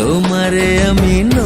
তোমারে আমি রাখিব